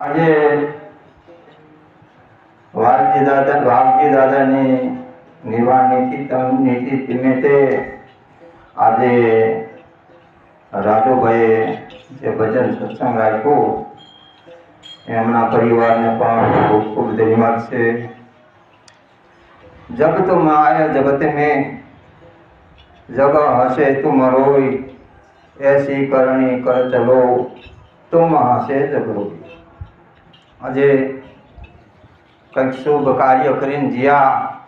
આજે વાલજી દાદા વાલજી દાદાની નિર્વાણ નીતિ નિમિત્તે આજે રાજુભાઈએ જે ભજન સત્સંગ રાખ્યો, એમના પરિવારને પણ ખૂબ ખૂબ ધન્યવાદ છે. જગ તો માય, જગત મેં જગ હશે તું મરોય એસી કરણી કર ચલો, તુમ હશે જગરોઈ આજે કંઈક શુભ કાર્ય કરીને જ્યાં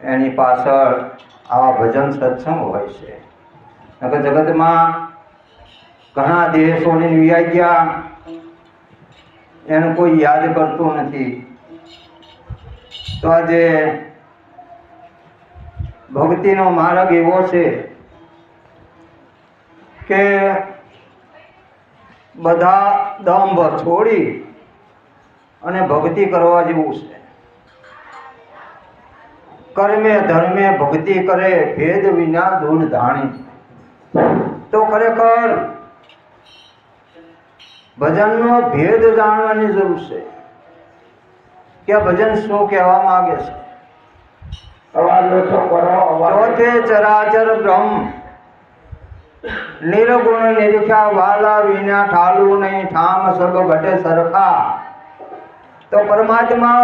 એની પાછળ આવા ભજન સત્સંગ હોય છે. નકર જગતમાં ઘણા દેશોને વિયાઈ ગયા એનું કોઈ યાદ કરતું નથી. તો આજે ભક્તિનો માર્ગ એવો છે કે બધા દંભ છોડી અને ભક્તિ કરવા જેવું છે. કર્મે ધર્મે ભક્તિ કરે ભેદ વિના દૂર ધાણી. તો ખરેખર ભજનનો ભેદ જાણવાની જરૂર છે. કે ભજન શું કહેવા માંગે છે? ચોથે ચરાચર બ્રહ્મ. નિર્ગુણ નિરીક્ષા વાલા વિના ઠાલુ નહીં ઠામ સર્વ ઘટે સરખા. તો પરમાત્મા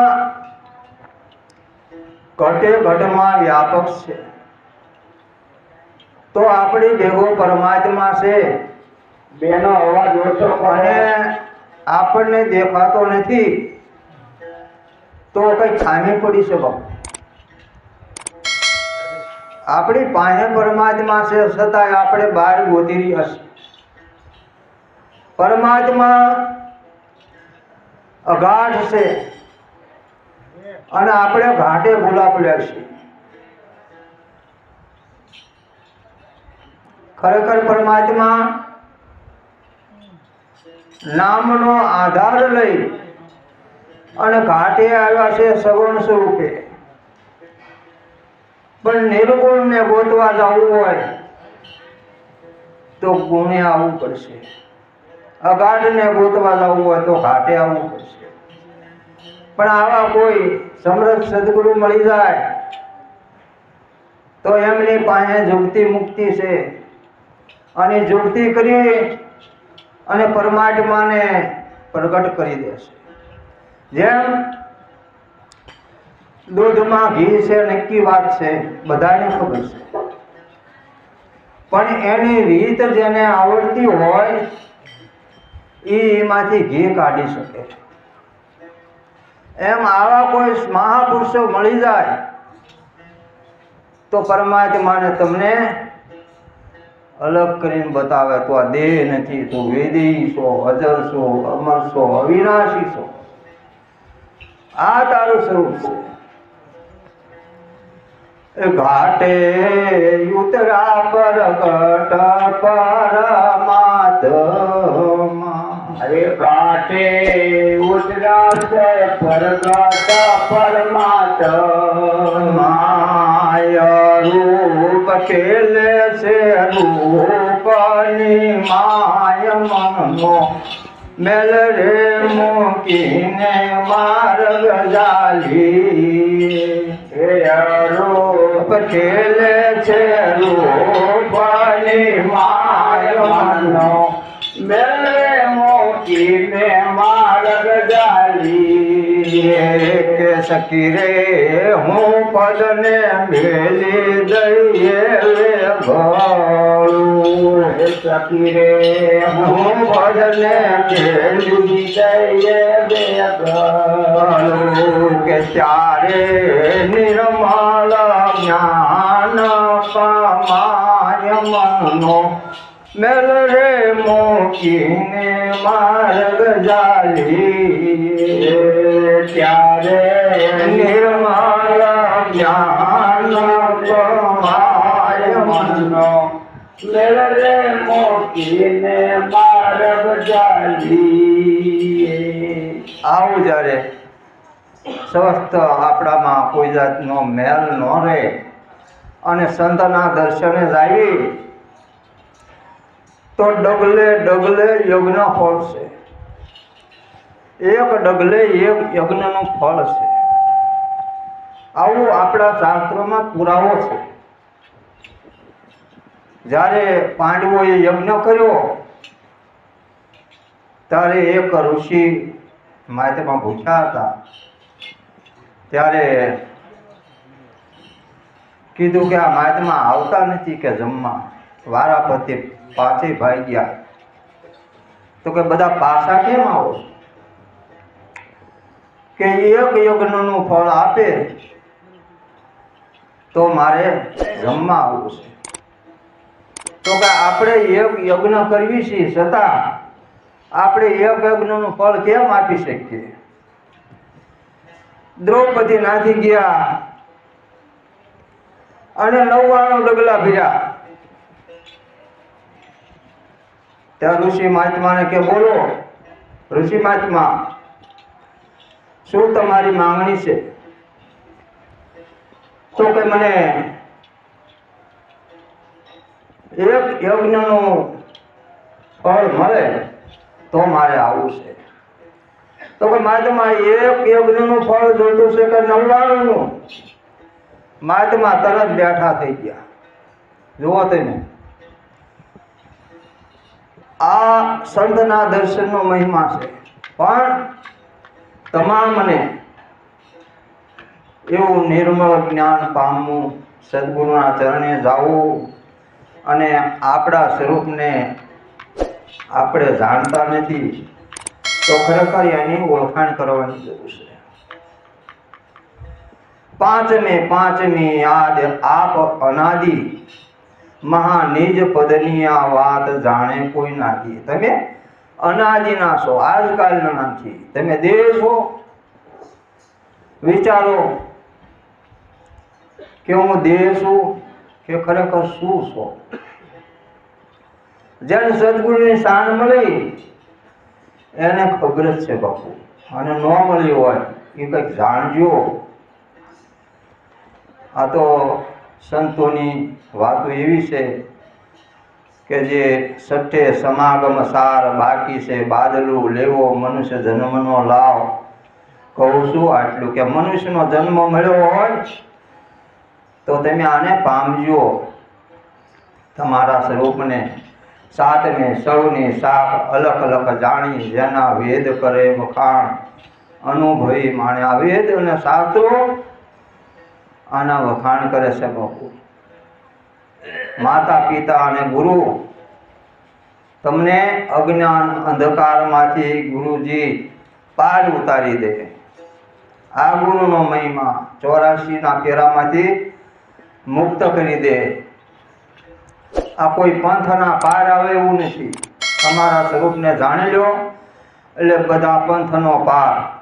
ઘટે ઘટમાં વ્યાપક છે. તો આપણી ભેગો પરમાત્મા છે, બેનો અવાજ ઓછો અને આપણને દેખાતો નથી. તો કઈ ખામી પડી શકો આપણી પાસે પરમાત્મા છે છતાંય આપણે બહાર ગોતી રહ્યા છીએ. પરમાત્મા અગાઢ છે. અને આપણે ઘાટે ભૂલા પડ્યા છીએ ખરેખર પરમાત્મા નામનો આધાર લઈ અને ઘાટે આવ્યા છે સગુણ સ્વરૂપે. પણ નિર્ગુણને ગોતવા જવું હોય તો ગુણે આવવું પડશે. અગાઢને ગોતવા જવું હોય તો ઘાટે આવવું પડશે. પણ આવા કોઈ સમૃદ્ધ સદગુરુ મળી જાય તો એમની પાસે જુગતી મુક્તિ છે. અને જુગતી કરી અને પરમાત્માને પ્રગટ કરી દેશે. જેમ દૂધમાં ઘી છે, નક્કી વાત છે, બધાને ખબર છે. પણ એની રીત જેને આવડતી હોય એમાંથી ઘી કાઢી શકે એમ આવા કોઈ મહાપુરુષો મળી જાય, તો પરમાત્માને તમને અલગ કરીને બતાવે, તો આ દેહ નથી, તો વેદી છો, અજર છો, અમર છો, અવિનાશી છો. આ તારું સ્વરૂપ છે. ઘાટે ઉતરા પરગટ પરમાત્મા. અરે, ઘાટે ઉતરાશે પરગટ પરમાત્મા માય રૂપ ખેલે છે રૂપની માય મનો મેલ રે મૂકીને માર્ગ જાલી હે રૂપ ખેલે છે રૂપની માય મનો મેલે મોકીને માર્ગ જાલી કે સખી રે હું પદને મેલી દઈએ રે ગળું હે સખી રે હું પદને મેલી દઈએ બે ગળું કે ચારે નિર્મળ જ્ઞાન પામાય મનો મેલ રે મોકીને માર્ગ જાલી ત્યારે નિર્માયા જ્ઞાન કમાય મનો મેલરે મોકીને માર્ગ જાલી આવું જ્યારે સ્વસ્થ આપણામાં કોઈ જાતનો મેલ ન રહે અને સંતના દર્શને જાવી તો ડગલે ડગલે યજ્ઞ ફળ છે. એક ડગલે એક યજ્ઞનું ફળ છે. આવું આપણા શાસ્ત્રોમાં પુરાવો છે. જ્યારે પાંડવોએ યજ્ઞ કર્યો, ત્યારે એક ઋષિ માહિતીમાં ભૂખ્યા હતા. ત્યારે કીધું કે આ માહિતીમાં આવતા નથી કે જમવા. વારા પ્રત્યે પાછે ગયા. તો કે બધા પાછા કેમ આવો? કે એક યજ્ઞનું ફળ આપે તો મારે જમવા આવવું છે. તો કે આપણે એક યજ્ઞ કરવી છીએ છતાં આપણે એક યજ્ઞનું ફળ કેમ આપી શકીએ? દ્રૌપદી નાથી ગયા અને નવ્વાણું ડગલા ભર્યા. ત્યાં ઋષિ મહાત્માને કે બોલો, ઋષિ મહાત્મા, શું તમારી માંગણી છે? તો કે મને એક યજ્ઞનું ફળ મળે તો મારે આવવું છે. તો કે મહાત્મા, એક યજ્ઞનું ફળ જોતું છે કે નવ્વાણુંનું મહાત્મા તરત બેઠા થઈ ગયા. જુઓ તમે આ સંતના દર્શનનો મહિમા છે. પણ તમામને એવું નિર્મળ જ્ઞાન પામવું, સદગુરુના ચરણે જાવું અને આપણા સ્વરૂપને આપણે જાણતા નથી, તો ખરેખર એની ઓળખાણ કરવાની જરૂર છે. પાંચમે પાંચમી યાદ આપ અનાદિ મહા નિજ પદની આ વાત જાણે કોઈ નાથી તમે અનાદિના છો આજકાલના નથી તમે છો વિચારો કે હું દેહ છું કે ખરેખર શું છો? જેને સદગુરુની શાન મળી. એને ખબર જ છે બાપુ. અને ન મળી હોય એ કંઈક જાણજો. આ તો સંતોની વાતો એવી છે કે જે સઠ્ઠે સમાગમ સાર બાકી છે, બાદલું લેવો મનુષ્ય જન્મનો લાવ. કહું છું આટલું કે મનુષ્યનો જન્મ મળ્યો હોય તો તમે આને પામજો. તમારા સ્વરૂપને, સાતને સૌની સાપ અલગ અલગ જાણી જેના વેદ કરે વખાણ. અનુભવી માણ્યા વેદ અને શાસ્ત્રો આના વખાણ કરે છે બાપુ. માતા, પિતા અને ગુરુ, તમને અજ્ઞાન અંધકારમાંથી ગુરુજી પાર ઉતારી દે. આ ગુરુનો મહિમા ચોરાશીના ફેરામાંથી મુક્ત કરી દે. આ કોઈ પંથના પાર આવે એવું નથી. તમારા સ્વરૂપને જાણી લો. એટલે બધા પંથનો પાર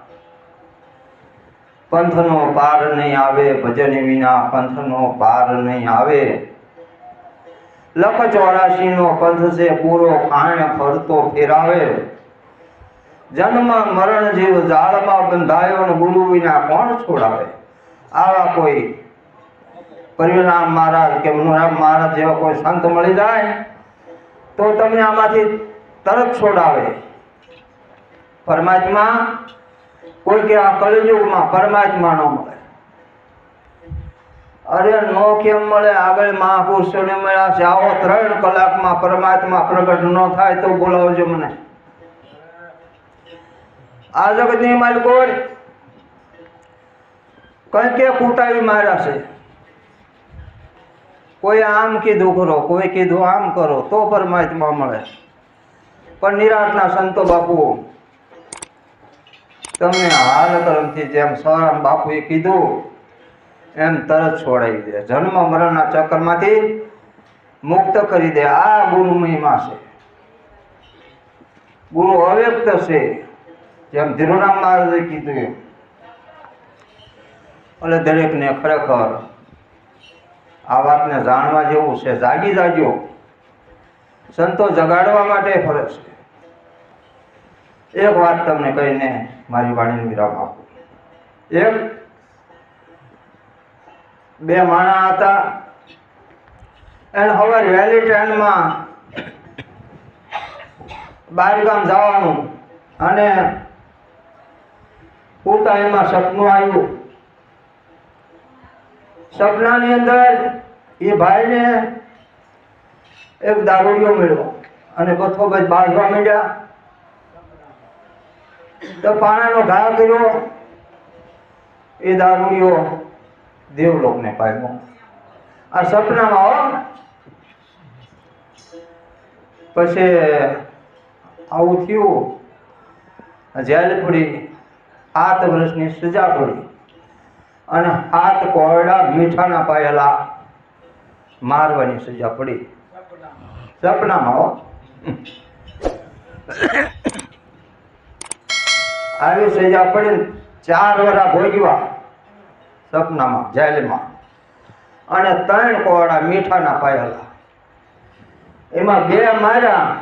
પંથનો પાર નહીં આવે, ભજન વિના પંથનો પાર નહીં આવે. લખ ચોરાશી નો પંથ છે પૂરો ખાણ ફરતો ફેરાવે. જન્મ, મરણ જીવ જાળમાં બંધાયો ગુરુ વિના કોણ છોડાવે? આવા કોઈ પરિણામ મહારાજ કે મનોરામ મહારાજ જેવા કોઈ સંત મળી જાય, તો તમને આમાંથી તરત છોડાવે. પરમાત્મા કોઈ કે આ કળિયુગમાં પરમાત્મા ન મળે. અરે નો કેમ મળે? આગળ મહાપુરુષોને મળ્યા છે. આવો ત્રણ કલાકમાં પરમાત્મા પ્રગટ ન થાય તો બોલાવજો મને. આ જગતની માલિકો કઈ કે કૂટાવી માર્યા છે. કોઈ આમ કીધું કરો, કોઈ કીધું આમ કરો તો પરમાત્મા મળે. પણ નિરાતના સંતો બાપુ તમને હાલ કરમથી જેમ સરામ બાપુએ કીધું, એમ તરત છોડાવી દે. જન્મ મરણના ચક્કરમાંથી મુક્ત કરી દે. આ ગુરુ મહિમા છે. ગુરુ અવ્યક્ત છે. જેમ ધીરુરામ મહારાજે કીધું એમ. એટલે દરેકને ખરેખર આ વાતને જાણવા જેવું છે. જાગી જાગ્યો સંતો જગાડવા માટે ફરજ છે. એક વાત તમને કહીને મારી વાણીને વિરામ આપું. એક બે માણા હતા એને હવે વહેલી ટ્રેનમાં બહાર ગામ જવાનું અને પૂરતા એમાં સપનું આવ્યું. સપનાની અંદર એ ભાઈને એક દારૂડિયો મળ્યો અને બથો બચ બાંધવા માંડ્યા તો પાણાનો ઘા કર્યો. એ દારૂડિયો દેવલોકને પામ્યો આ સપનામાં હો. પછી આવું થયું. જેલ પડી સાત વર્ષની સજા પડી. અને હાથ કોરડા મીઠાના પાયેલા મારવાની સજા પડી. સપનામાં આવી સજા પડીને ચાર વરા ભોગવ્યા સપનામાં, જેલમાં. અને ત્રણ કોવાડા મીઠાના પાયેલા. એમાં બે માર્યા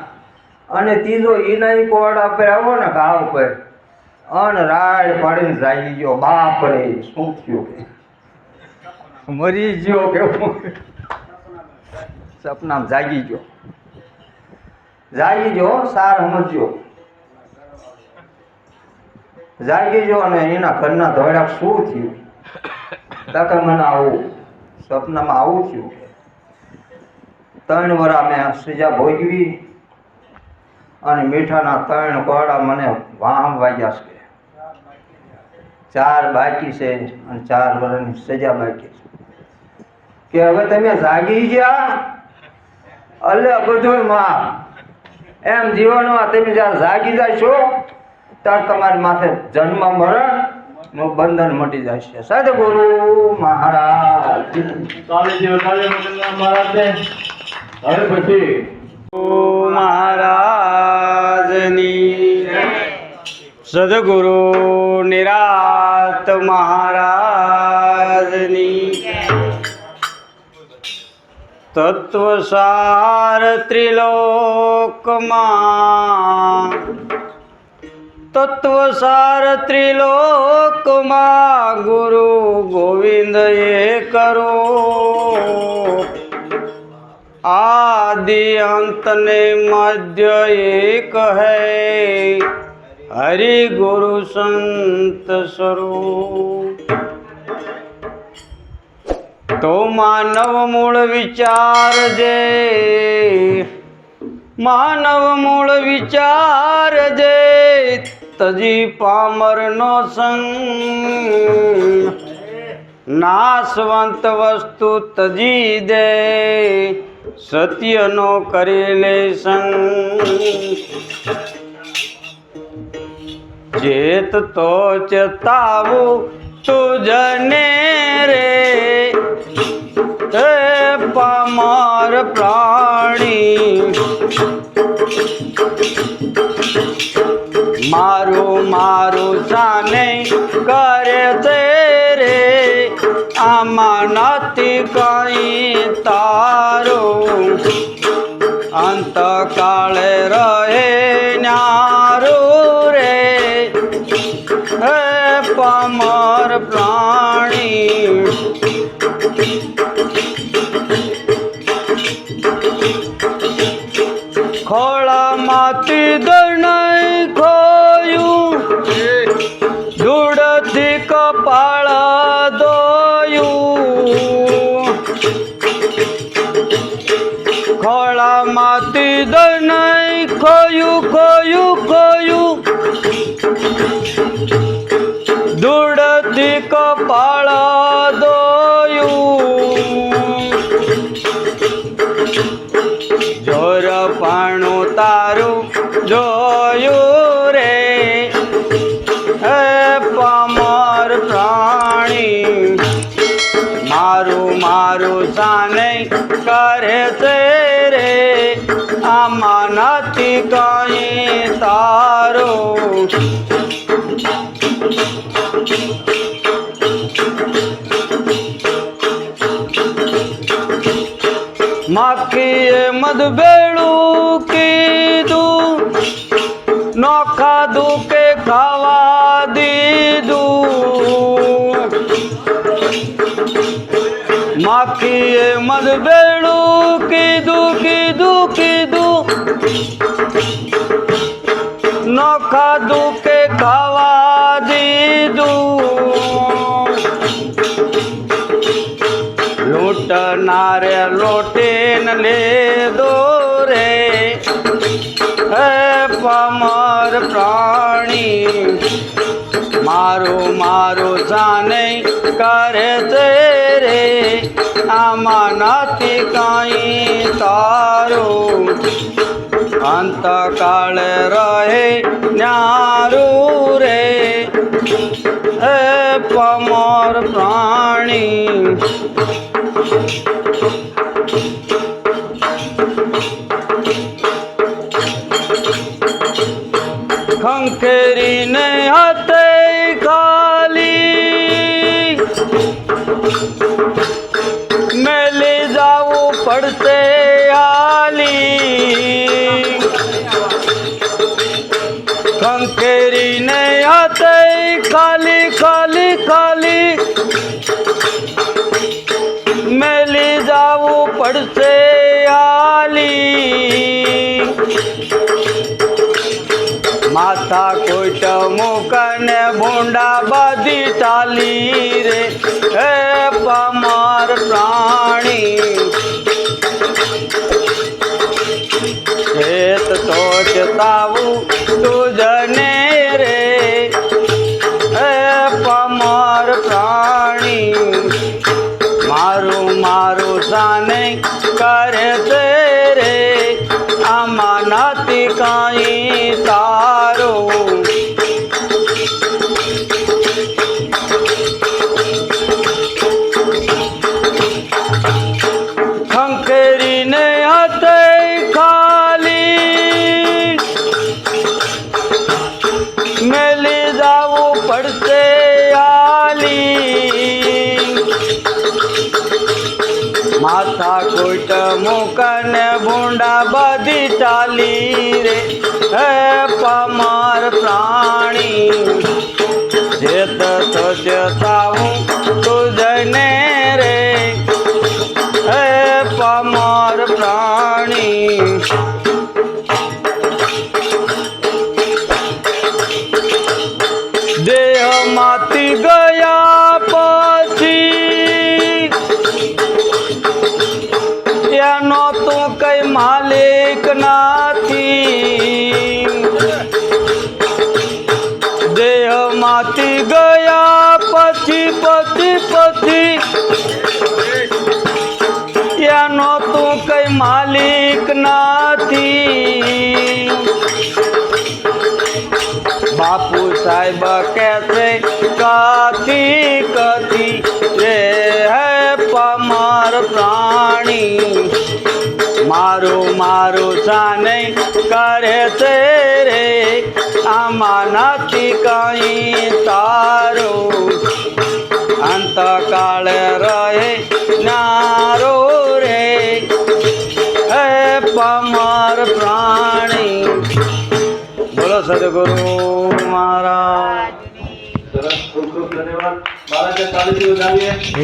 અને ત્રીજો ઈનાઈ કોવાડા પર આવો ને ઘાવ પર, અન રાડ પાડીને જાગી ગયો. બાપ રે શું થયું કે? મરી ગયો કે સપનામાં જાગી ગયો. જાગી ગયો, સાર સમજ્યો. જાગી ગયો અને એના ઘરના ધોળા શું થયું? તાકે મને આવું સપનામાં આવું થયું ત્રણ વરા મેં સજા ભોગવી અને મીઠાના ત્રણ કોડા મને વાહમ વાગ્યા છે. ચાર બાકી છે અને ચાર વર્ષની સજા બાકી છે. કે હવે તમે જાગી ગયા? અલે બધું માં એમ જીવનમાં તમે જ્યારે જાગી જશો ત્યારે તમારી માથે જન્મ મરણનું બંધન મટી જશે. સદગુરુ મહારાજ. કાલે જેવો કાલે મગનના હવે પછી મહારાજની સદગુરુ નિરાત મહારાજની તત્વસાર ત્રિલોકમાં તત્વસાર ત્રિલોકમાં ગુરુ ગોવિંદ એ કરો. આદિ અંતને મધ્ય એક હૈ. હરિ ગુરુ સંત સ્વરૂપ. તો માનવ મૂળ વિચાર જે, માનવ મૂળ વિચાર જે તજી પામરનો સંગ. નાશવંત વસ્તુ તજી દે. સત્યનો કરી લે સંગ. ચેત તો ચેતાવું તુજને રે. પામર પ્રાણી. મારું મારું જાને કરે તે રે. આમાં નથી કઈ તારું. અંતકાળે રહે નારું રે. હે પમર પ્રાણી. ખોળામાંથી દરણાઈ ખોળામાંથી દરણાઈ ખોયું ખોયું ખોયું. ધૂળથી કપાળ દોયું. જોર તારું જોયું રે. હે પામર પ્રાણી, મારું મારું સાને કરે છે. રે આમાં નથી કઈ તારું. મારે લોટીન દો રે. હે પમર પ્રાણી, મારું મારું જાને કરે છે રે. આમાં નથી કાંઈ તારું. અંતકાળ રહે ન્યારું રે. હે પમર પ્રાણી খংকে માથા કોઈટ મુકને ભૂંડા બધી ચાલી રે. હે પમાર પ્રાણી. ખેત તો ચતાવું તુજને રે. હે પમાર પ્રાણી. મારું મારું સાને કરે આમાં નથી કાંઈ તારું હે પમાર પ્રાણી જેત તો ચેતાવું તુજને રે. હે પમાર પ્રાણી બાપુ સાહેબ કે છે, કથી કથી રે હે પમાર પ્રાણી? મારું મારું જાને કરે છે રે આમાં નથી કંઈ તારું. અંતકાળ રહે નારો રે, હે પમાર પ્રાણી બોલો સદગુરુ મહારાજ. સરસ ખૂબ ખૂબ ધન્યવાદ. મહારાજ વધાવીએ